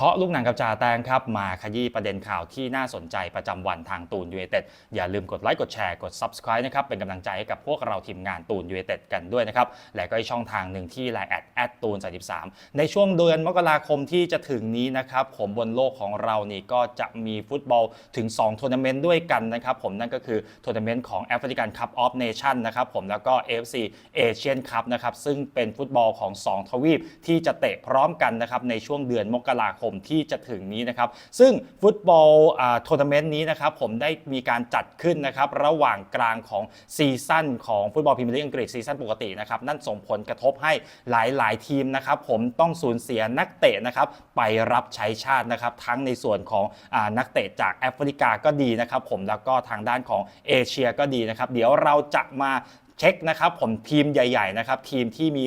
เคาะลูกหนังกับจ่าแตงครับ มาขยี้ประเด็นข่าวที่น่าสนใจประจำวันทางตูนยูเอเต็ดอย่าลืมกดไลค์กดแชร์กด Subscribe นะครับ เป็นกำลังใจให้กับพวกเราทีมงานตูนยูเอเต็ดกันด้วยนะครับ และก็อีกช่องทางหนึ่งที่ไลน์แอดแอดตูน33ในช่วงเดือนมกราคมที่จะถึงนี้นะครับผมบนโลกของเรานี่ก็จะมีฟุตบอลถึง2ทัวร์นาเมนต์ด้วยกันนะครับผมนั่นก็คือทัวร์นาเมนต์ของแอฟริกันคัพออฟเนชั่นนะครับผมแล้วก็ AFC เอเชียนคัพนะครับซึ่งเป็นฟุตบอลของ 2 ทวีปที่จะเตะพร้อมกันนะครับในช่วงเดือนมกราคมที่จะถึงนี้นะครับ ซึ่งฟุตบอลทัวร์นาเมนต์นี้นะครับผมได้มีการจัดขึ้นนะครับระหว่างกลางของซีซั่นของฟุตบอลพรีเมียร์ลีกอังกฤษซีซั่นปกตินะครับนั่นส่งผลกระทบให้หลาย ๆ ทีมนะครับผมต้องสูญเสียนักเตะนะครับไปรับใช้ชาตินะครับทั้งในส่วนของอานักเตะจากแอฟริกาก็ดีนะครับผมแล้วก็ทางด้านของเอเชียก็ดีนะครับเดี๋ยวเราจะมา เช็คนะครับผมทีมใหญ่ๆนะครับทีมที่มี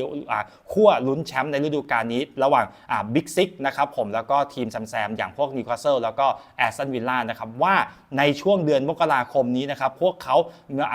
ขั้วลุ้นแชมป์ในฤดูกาลนี้ระหว่างบิ๊กซิกนะครับผมแล้วก็ทีมแซมๆอย่างพวกนิวคาสเซิลแล้วก็แอสตันวิลล่านะครับว่าในช่วงเดือนมกราคมนี้นะครับพวกเขา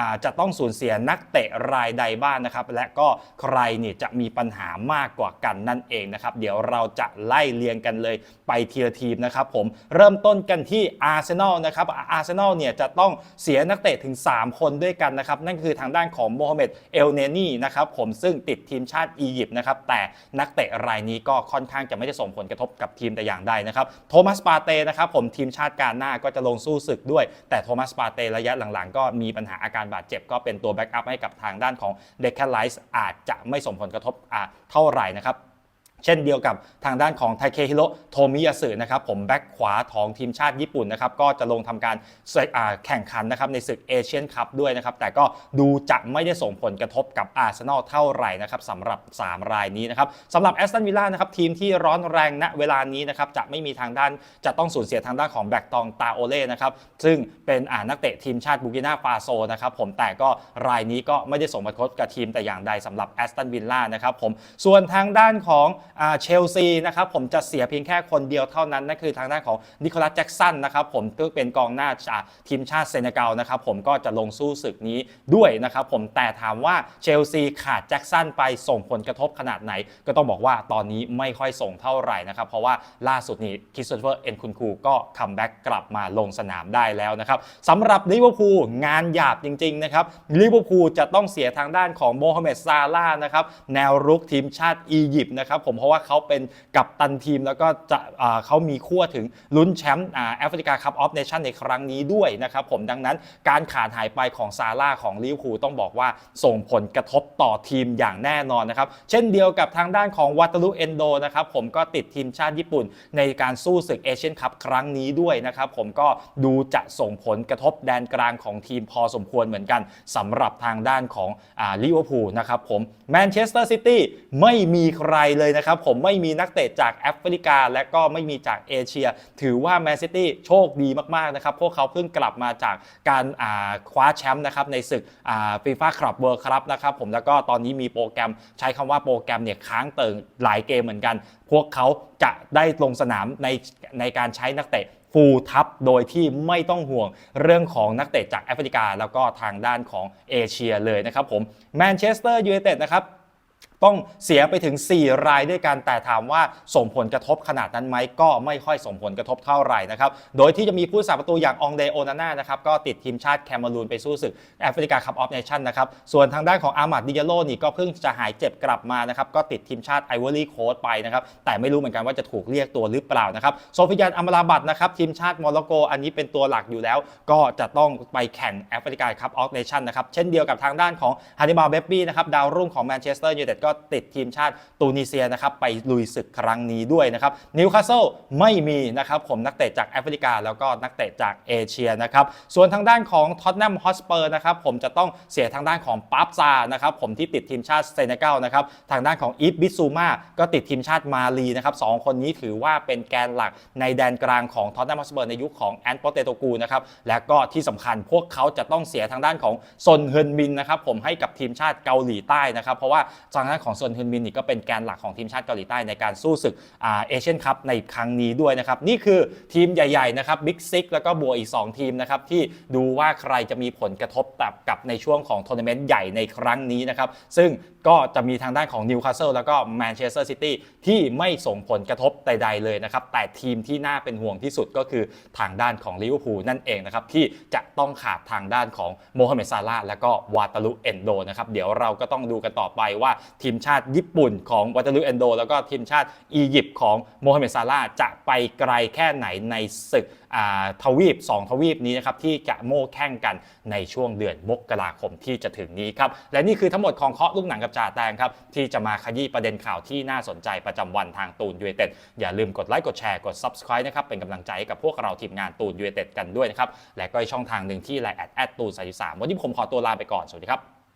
าจะต้องสูญเสียนักเตะรายใดบ้างนะครับและก็ใครเนี่ยจะมีปัญหามากกว่ากันนั่นเองนะครับเดี๋ยวเราจะไล่เรียงกันเลยไปทีละทีมนะครับผมเริ่มต้นกันที่อาร์เซนอลนะครับอาร์เซนอลเนี่ยจะต้องเสียนักเตะถึง 3 คนด้วยกันนะครับนั่นคือทางด้านของโมฮัมเหม็ดเอลเนนีนะครับผมซึ่งติดทีมชาติอียิปต์นะครับแต่นักเตะรายนี้ก็ค่อนข้างจะไม่ได้ส่งผลกระทบกับทีมแต่อย่างใดนะครับโทมัสปาเต้นะครับผมทีมชาติการหน้าก็จะลงสู้ศึกด้วย แต่โทมัสปาเต้ระยะหลังๆ ก็มีปัญหาอาการบาดเจ็บ ก็เป็นตัวแบ็กอัพให้กับทางด้านของเดคแคลไลส์อาจจะไม่ส่งผลกระทบอ่าเท่าไหร่นะครับ เช่นเดียวกับทางด้านของไทเคฮิโรโทมิยาสึนะครับผมแบ็กขวาของทีมชาติญี่ปุ่นนะครับก็จะลงทำการแข่งขันนะครับในศึกเอเชียนคัพด้วยนะครับแต่ก็ดูจะไม่ได้ส่งผลกระทบกับอาร์เซนอลเท่าไหร่นะครับสำหรับ 3 รายนี้นะครับสำหรับแอสตันวิลล่านะครับทีมที่ร้อนแรงณเวลานี้นะครับจะไม่มีทางด้านจะต้องสูญเสียทางด้านของแบ็กตองตาโอเล่นะครับซึ่งเป็นอ่านักเตะทีมชาติบูกินาฟาโซนะครับผมแต่ก็รายนี้ก็ไม่ได้ส่งผลกระทบกับทีมแต่อย่างใดสำหรับแอสตันวิลล่านะครับผมส่วนทางด้านของเชลซีนะครับผมจะเสียเพียงแค่คนเดียวเท่านั้นนั่นคือทางด้านของนิโคลัสแจ็กสันนะครับผมซึ่งเป็นกองหน้าทีมชาติเซเนกัลนะครับผมก็จะลงสู้ศึกนี้ด้วยนะครับผมแต่ถามว่าเชลซีขาดแจ็กสันไปส่งผลกระทบขนาดไหน ก็ต้องบอกว่าตอนนี้ไม่ค่อยส่งเท่าไหร่นะครับเพราะว่าล่าสุดนี้คริสโตเฟอร์เอ็นคุนคูก็คัมแบ็กกลับมาลงสนามได้แล้วนะครับสำหรับลิเวอร์พูลงานหยาบจริงๆนะครับลิเวอร์พูลจะต้องเสียทางด้านของโมฮัมเหม็ดซาลาห์นะครับแนวรุกทีมชาติอียิปต์นะครับผมราะว่าเขาเป็นกับตันทีม แล้วก็จะเขามีขั้วถึงลุ้นแชมป์แอฟริกาคัพออฟเนชั่นในครั้งนี้ด้วยนะครับผมดังนั้นการขาดหายไปของซาร่าของลิเวอร์พูลต้องบอกว่าส่งผลกระทบต่อทีมอย่างแน่นอนนะครับเช่นเดียวกับทางด้านของวัตลุเอนโดนะครับผมก็ติดทีมชาติญี่ปุ่นในการสู้ศึกเอเชียนคัพครั้งนี้ด้วยนะครับผมก็ดูจะส่งผลกระทบแดนกลางของทีมพอสมควรเหมือนกันสำหรับทางด้านของลิเวอร์พูลนะครับผมแมนเชสเตอร์ซิตี้ไม่มีใครเลยนะครับผมไม่มีนักเตะจากแอฟริกา และก็ไม่มีจากเอเชีย ถือว่าแมนซิตี้โชคดีมากๆนะครับพวกเขาเพิ่งกลับมาจากการคว้าแชมป์นะครับในศึกฟีฟ่าคลับเวิร์ครับนะครับผมแล้วก็ตอนนี้มีโปรแกรมใช้คำว่าโปรแกรมเนี่ยค้างเติ่งหลายเกมเหมือนกัน พวกเขาจะได้ลงสนามในในการใช้นักเตะฟูลทับโดยที่ไม่ต้องห่วงเรื่องของนักเตะจากแอฟริกา แล้วก็ทางด้านของเอเชียเลยนะครับผมแมนเชสเตอร์ยูไนเต็ดนะครับ ต้องเสียไปถึง 4 รายด้วยกันแต่ถามว่าส่งผลกระทบขนาดนั้นไหมก็ไม่ค่อยส่งผลกระทบเท่าไหร่นะครับ โดยที่จะมีผู้สาประตูอย่างองเดโอนาน่านะครับก็ติดทีมชาติแคมารูนไปสู้ศึกแอฟริกาคัพออฟเนชั่นนะครับส่วนทางด้านของอามัดดิยาโลนี่ก็เพิ่งจะหายเจ็บกลับมานะครับก็ติดทีมชาติไอวอรี่โค้ดไปนะครับแต่ไม่รู้เหมือนกันว่าจะถูกเรียกตัวหรือเปล่านะครับโซฟิยานอัมราบัตนะครับทีมชาติโมร็อกโกอันนี้เป็นตัวหลักอยู่แล้ว ก็จะต้องไปแข่งแอฟริกาคัพออฟเนชั่นนะครับเช่นเดียวกับทางด้านของฮานิบาลเบบี้นะครับดาวรุ่งของแมนเชสเตอร์ยูไนเต็ดก็ติดทีมชาติตูนิเซียนะครับไปลุยศึกครั้งนี้ด้วยนะครับนิวคาสเซิลไม่มีนะครับผมนักเตะจากแอฟริกา แล้วก็นักเตะจากเอเชียนะครับส่วนทางด้านของท็อตแนมฮอสเปอร์นะครับผมจะต้องเสียทางด้านของปั๊บซานะครับผมที่ติดทีมชาติเซเนกัลนะครับทางด้านของอีฟบิซูมาก็ติดทีมชาติมาลีนะครับสคนนี้ถือว่าเป็นแกนหลักในแดนกลางของท็อตแนมฮอสเปอร์ในยุคของแอนโปเตโตกูนะครับและก็ที่สำคัญพวกเขาจะต้องเสียทางด้านของซนเฮินมินนะครับผมให้กับทีมชาติเกาหลีใต้นะครับเพราะว่าทางด้านานของซวนฮึนมินนี่ก็เป็นแกนหลักของทีมชาติเกาหลีใต้ในการสู้ศึกอาเอเชียนคัพในครั้งนี้ด้วยนะครับ นี่คือทีมใหญ่ๆนะครับบิ๊กซิกแล้วก็บัวอีก 2 ทีมนะครับ ที่ดูว่าใครจะมีผลกระทบกับกับในช่วงของทัวร์นาเมนต์ใหญ่ในครั้งนี้นะครับ ซึ่งก็จะมีทางด้านของนิวคาสเซิลแล้วก็แมนเชสเตอร์ซิตี้ที่ไม่ส่งผลกระทบใด ๆ เลยนะครับ แต่ทีมที่น่าเป็นห่วงที่สุดก็คือทางด้านของลิเวอร์พูลนั่นเองนะครับ ที่จะต้องขาดทางด้านของโมฮัมเหม็ดซาลาและก็วาตาลุเอนโดนะครับเดี๋ยวเราก็ต้องดูกันต่อไปว่าทีมชาติญี่ปุ่นของวาตาลุเอนโด แล้วก็ทีมชาติอียิปต์ของโมฮัมเหม็ดซาลาจะไปไกลแค่ไหนในศึกทวีป 2 ทวีปนี้นะครับที่จะโม่แข่งกันในช่วงเดือนมกราคมที่จะถึงนี้ครับ และนี่คือทั้งหมดของเคาะลูกหนังกับจ่าแตงครับ ที่จะมาขยี้ประเด็นข่าวที่น่าสนใจประจำวันทางตูนยูเอเต็ดอย่าลืมกดไลค์กดแชร์กด Subscribe นะครับเป็นกำลังใจให้กับพวกเราทีมงานตูนยูเอเต็ดกันด้วยนะครับและก็ช่องทางหนึ่งที่ไลน์แอดแอดตูนสามวันนี้ผมขอตัวลาไปก่อนสวัสดีครับ